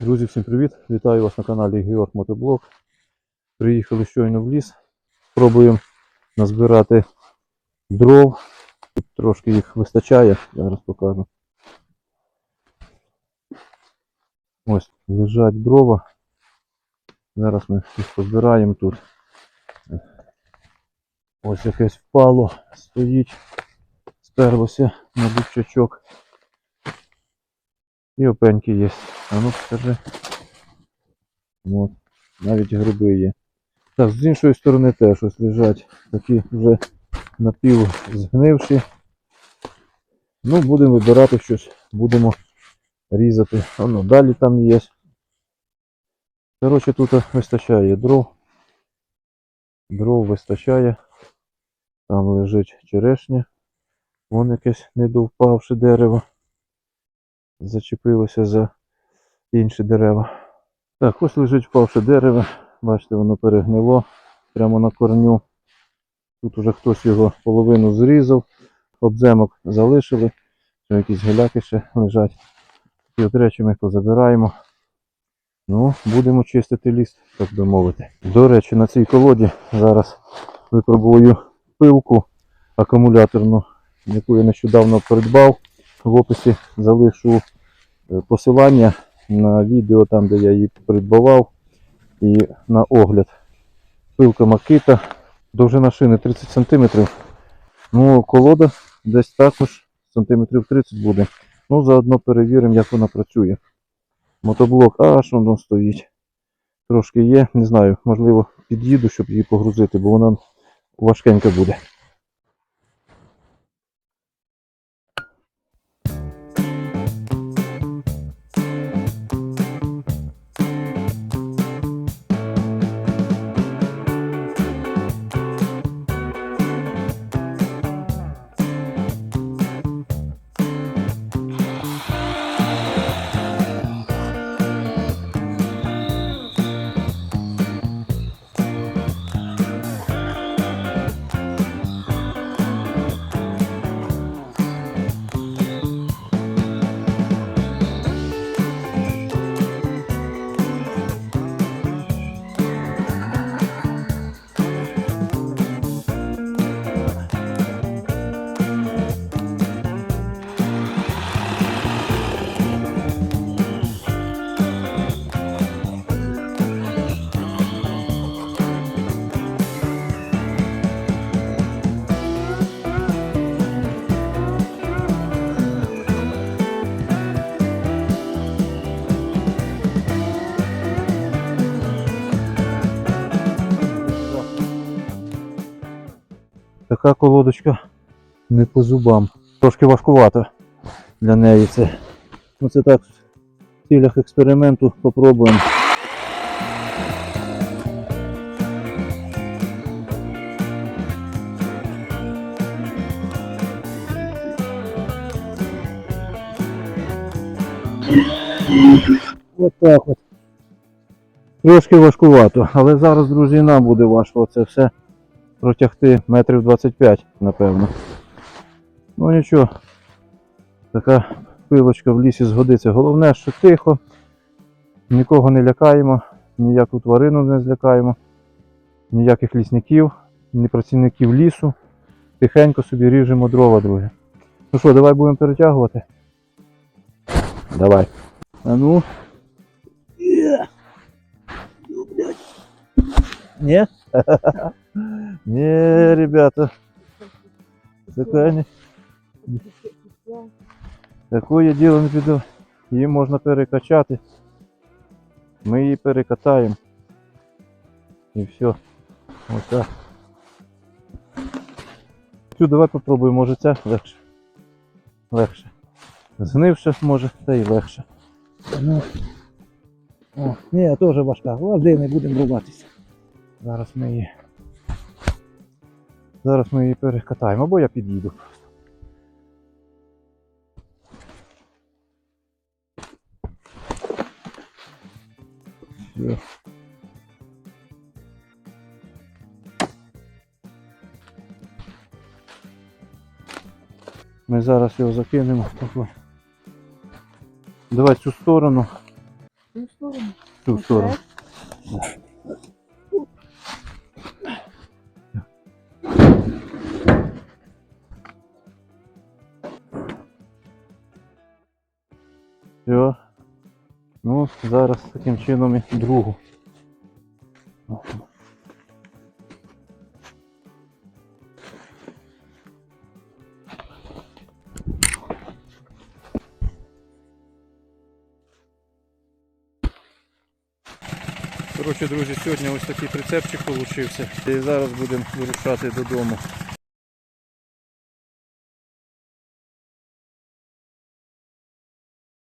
Друзі, всім привіт! Вітаю вас на каналі Георг Мотоблог. Приїхали щойно в ліс. Спробуємо назбирати дров. Тут трошки їх вистачає, зараз покажу. Ось лежать дрова. Зараз ми їх позбираємо тут. Ось якесь впало, стоїть, сперлося на бучачок. І опеньки є. А ну скажи. От. Навіть гриби є. Так, з іншої сторони теж ось лежать такі вже напів згнивші. Ну, будемо вибирати щось, будемо різати. А ну, далі там є. Коротше, тут вистачає дров. Дров вистачає. Там лежить черешня. Вон якесь недовпавше дерево зачепилося за інші дерева. Так, ось лежить впавше дерево. Бачите, воно перегнило прямо на корню. Тут уже хтось його половину зрізав, обземок залишили, ще якісь геляки ще лежать. І от речі ми позабираємо. Ну, будемо чистити ліс, так би мовити. До речі, на цій колоді зараз випробую пилку акумуляторну, яку я нещодавно придбав. В описі залишу е, посилання на відео там, де я її придбавав, і на огляд. Пилка Макита, довжина шини 30 см. Ну, колода десь також сантиметрів 30 буде. Ну, заодно перевіримо, як вона працює. Мотоблок аж воно стоїть. Трошки є, не знаю, можливо, під'їду, щоб її погрузити, бо вона важкенька буде. Така колодочка не по зубам. Трошки важкувато для неї це. Ну це так, в цілях експерименту попробуємо. От так от. Трошки важкувато, але зараз, друзі, нам буде важко це все протягти метрів 25, напевно. Ну нічого, така пилочка в лісі згодиться. Головне, що тихо, нікого не лякаємо, ніяку тварину не злякаємо, ніяких лісників, ні працівників лісу. Тихенько собі ріжемо дрова, друзі. Ну що, давай будемо перетягувати? Давай. А ну. Ні? Не, ребята. Такое. Такое діло не піду. Її можна перекачати. Ми її перекатаємо. І все. Ось так. Цю давай попробуємо, може ця легше. Легше. Згнивше може, та й легше. Ну, о, ні, теж важка. Лади, не будемо рубатися. Зараз ми її. Зараз ми її перекатаємо, або я під'їду. Все. Ми зараз його закинемо. Давай цю сторону. Цю сторону. Цю сторону. Все. Ну, зараз таким чином і другу. Коротше, друзі, сьогодні ось такий прицепчик получився. І зараз будемо вирушати додому.